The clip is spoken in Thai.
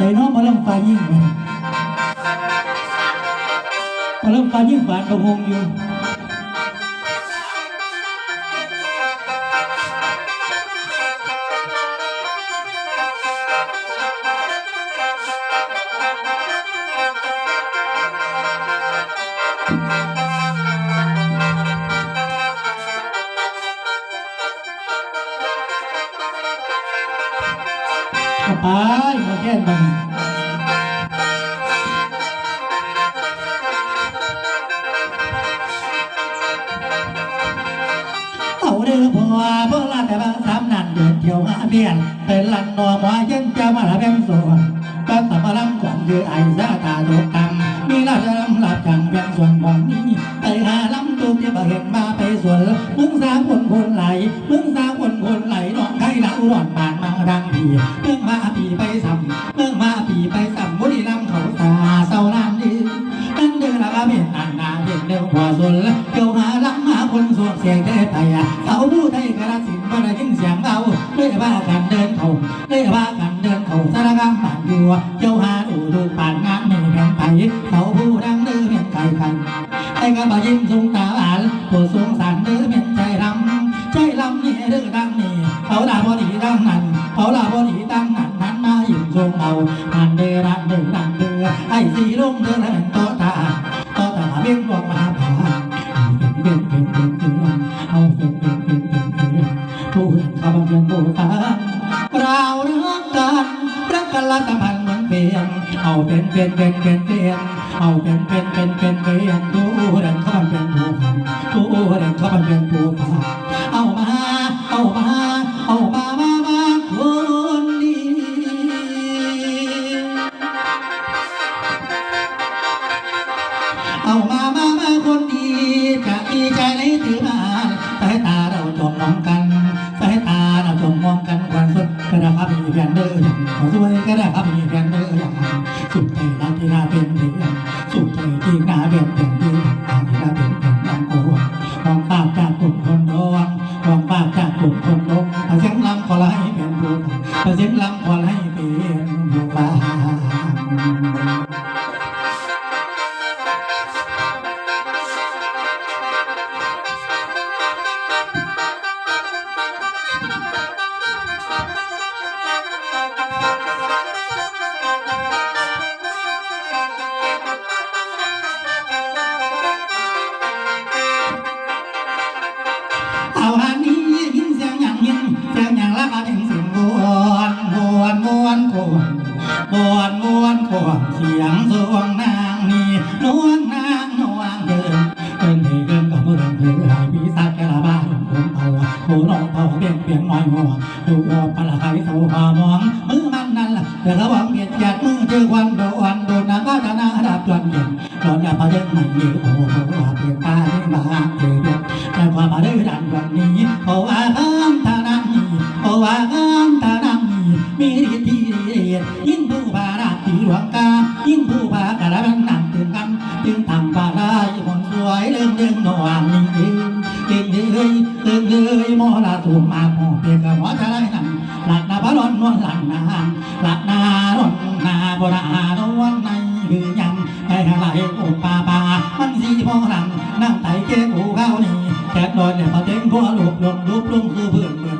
ใจน้องมาลำฟ้ายิ่งมาลำฟ้ายิ่งฝานกระหงอยู่ ไปมาแค่บันเอาเด้อพ่อเพื่อลาแต่บางสามนันเดินเที่ยวหาเบียนเป็นลันนอหมอยังจะมาละแบ่งส่วนก็ตะมาลำก่อนคือไอ้ซาตาโดกตำมีลาจะลำลาจังแบ่งส่วนของนี้ไปหาลำตูที่บ่เห็นมาไปส่วนมึ วเกี่ยวหาดูดูปานงานไม่แผ่นไทยเขาผู้ดังเดินเป็นไก่กันไอ้กระบะยิ้มสูงตาหวานผู้สูงสันเดินเป็นใจรำใจรำนี่เด้อดังนี่เขาด่าพอดีดังนั้นเขาด่าพอดีดังนั้นนั้นมายิ้มทรงเอาหันเดือรันเดือรันเดือไอ้สีลงเดือแล้วเป็นโตตาก็ตาเบี้ยงบอกมาผ่านเบี้ยงเบี้ยงเบี้ยงเบี้ยงเอาเบี้ยงเบี้ยงเบี้ยงเบี้ยงเบี้ยงผู้เห็นเขาบังเบียง ตะพันเหมือนเบียนเอาเป็นเป็นเป็นเป็นเบียนเอาเป็นเป็นเป็นเป็นเบียนผู้เดินเข้าบังเบียงผู้พันผู้เดินเข้าบังเบียงผู้พันเอามา เอามา เอามามามาคนดีเอามามามาคนดีจะมีใจในถือมาางขอสวยก็ได้ครับมีแฟนเด้อย่างสุดใจรักที่น่าเป็นเดียสุดใจที่น่าเป็นเป็นดีที่น่าเป็นเป็นน้องโอ้ของภาพจากกลุ่มคนร้อนมองภาพจากกลุ่มคนร้อนเสียงลำขอให้เป็นผู้เสียงลำ สียงสวงนางนี่นวลนางนวลเดินเดินเดินกับมืองเดินให้พี่สักกะละบ้านผมเอาโหนองเต่าเปลี่ยนเปลี่ยนน้อยหัวดูปลาไข่เต่าหามองมือมันนั่นละแต่ระวังเบียดหยาดมือเจอควันโดวันโดนน้ำก็จะน่าดับจนเย็นตอนอย่าพาเดินไม่เยอะโอ้โหเปลี่ยนตาเปลี่ยนบาง บันนั่งตื่นกันตื่นทำปาได้คนสวยเรื่องเรื่องนอนนี่เองเองเลยเองเลยมอลาถูมาพอเพียงกับหัวใจนั่นหลักนาบร้อนนวลหลังนาหลักนาร้อนนาบรานวลในคือยำไปหาไหลโอปาปามันสีพอหลังนั่งไตเก้งหูเข้านี่แกโดนเนี่ยมาเต็งพัวลูกลงลูกลงคือเพื่อนเพื่อน